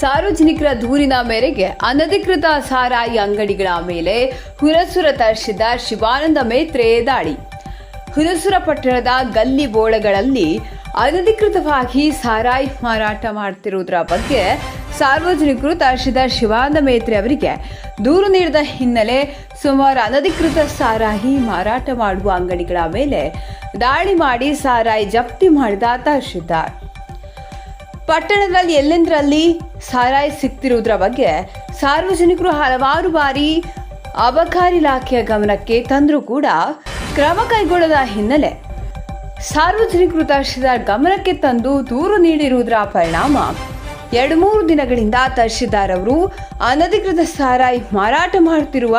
ಸಾರ್ವಜನಿಕರ ದೂರಿನ ಮೇರೆಗೆ ಅನಧಿಕೃತ ಸಾರಾಯಿ ಅಂಗಡಿಗಳ ಮೇಲೆ ಹುರಸುರ ತರಿಸಿದ ಶಿವಾನಂದ ಮೇತ್ರೆ ದಾಳಿ. ಹುರಸುರ ಪಟ್ಟಣದ ಗಲ್ಲಿ ಬೋಳಗಳಲ್ಲಿ ಅನಧಿಕೃತವಾಗಿ ಸಾರಾಯಿ ಮಾರಾಟ ಮಾಡುತ್ತಿರುವುದರ ಬಗ್ಗೆ ಸಾರ್ವಜನಿಕರು ತರಿಸಿದ ಶಿವಾನಂದ ಮೇತ್ರೆ ಅವರಿಗೆ ದೂರು ನೀಡಿದ ಹಿನ್ನೆಲೆ ಸುಮಾರು ಅನಧಿಕೃತ ಸಾರಾಯಿ ಮಾರಾಟ ಮಾಡುವ ಅಂಗಡಿಗಳ ಮೇಲೆ ದಾಳಿ ಮಾಡಿ ಸಾರಾಯಿ ಜಪ್ತಿ ಮಾಡಿದ ತಹಶೀಲ್ದಾರ್ ಪಟ್ಟಣದಲ್ಲಿ ಎಲ್ಲೆಂದರಲ್ಲಿ ಸಾರಾಯಿ ಸಿಗ್ತಿರುವುದರ ಬಗ್ಗೆ ಸಾರ್ವಜನಿಕರು ಹಲವಾರು ಬಾರಿ ಅಬಕಾರಿ ಇಲಾಖೆಯ ಗಮನಕ್ಕೆ ತಂದರೂ ಕೂಡ ಕ್ರಮ ಕೈಗೊಳ್ಳದ ಹಿನ್ನೆಲೆ ಸಾರ್ವಜನಿಕರು ತಹಶೀಲ್ದಾರ್ ಗಮನಕ್ಕೆ ತಂದು ದೂರು ನೀಡಿರುವುದರ ಪರಿಣಾಮ ಎರಡು ಮೂರು ದಿನಗಳಿಂದ ತಹಶೀಲ್ದಾರ್ ಅವರು ಅನಧಿಕೃತ ಸಾರಾಯಿ ಮಾರಾಟ ಮಾಡುತ್ತಿರುವ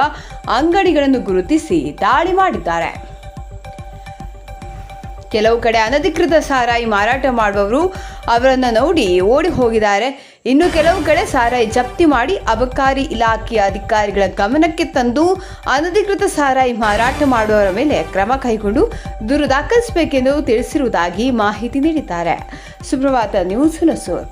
ಅಂಗಡಿಗಳನ್ನು ಗುರುತಿಸಿ ದಾಳಿ ಮಾಡಿದ್ದಾರೆ. ಕೆಲವು ಕಡೆ ಅನಧಿಕೃತ ಸಾರಾಯಿ ಮಾರಾಟ ಮಾಡುವವರು ಅವರನ್ನು ನೋಡಿ ಓಡಿ ಹೋಗಿದ್ದಾರೆ. ಇನ್ನು ಕೆಲವು ಕಡೆ ಸಾರಾಯಿ ಜಪ್ತಿ ಮಾಡಿ ಅಬಕಾರಿ ಇಲಾಖೆಯ ಅಧಿಕಾರಿಗಳ ಗಮನಕ್ಕೆ ತಂದು ಅನಧಿಕೃತ ಸಾರಾಯಿ ಮಾರಾಟ ಮಾಡುವವರ ಮೇಲೆ ಕ್ರಮ ಕೈಗೊಂಡು ದೂರು ದಾಖಲಿಸಬೇಕೆಂದು ತಿಳಿಸಿರುವುದಾಗಿ ಮಾಹಿತಿ ನೀಡಿದ್ದಾರೆ. ಸುಪ್ರಭಾತ ನ್ಯೂಸ್ ಹುಲಸೂರ್.